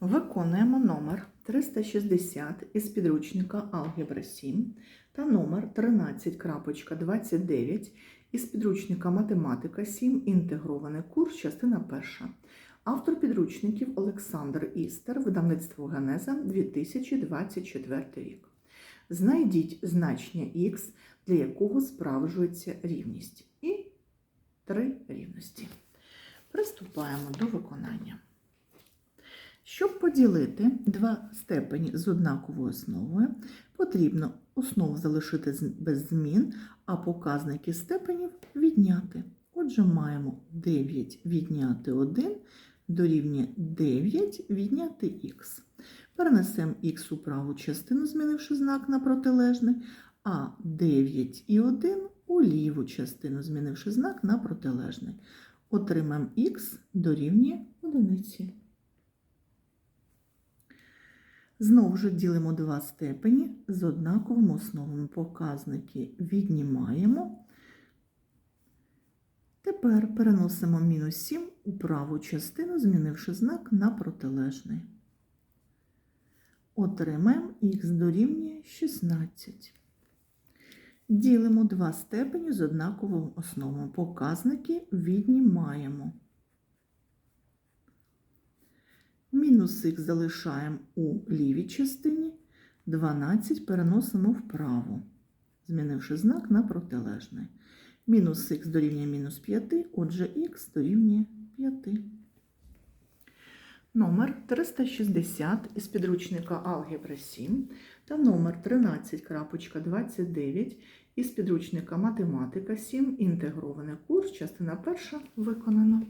Виконуємо номер 360 із підручника Алгебра 7 та номер 13.29 із підручника Математика 7. Інтегрований курс, частина 1. Автор підручників Олександр Істер, видавництво Генеза 2024 рік. Знайдіть значення х, для якого справжується рівність. І три рівності. Приступаємо до виконання. Щоб поділити два степені з однаковою основою, потрібно основу залишити без змін, а показники степенів відняти. Отже, маємо 9 відняти 1 дорівнює 9 відняти х. Перенесемо х у праву частину, змінивши знак на протилежний, а 9 і 1 у ліву частину, змінивши знак на протилежний. Отримаємо х дорівнює одиниці. Знову ж ділимо два степені з однаковими основами. Показники віднімаємо. Тепер переносимо мінус 7 у праву частину, змінивши знак на протилежний. Отримаємо х дорівнює 16. Ділимо два степені з однаковими основами. Показники віднімаємо. Мінус х залишаємо у лівій частині, 12 переносимо вправо, змінивши знак на протилежний. Мінус х дорівнює мінус 5, отже х дорівнює 5. Номер 360 із підручника Алгебра 7 та номер 13.29 із підручника Математика 7. Інтегрований курс, частина перша виконано.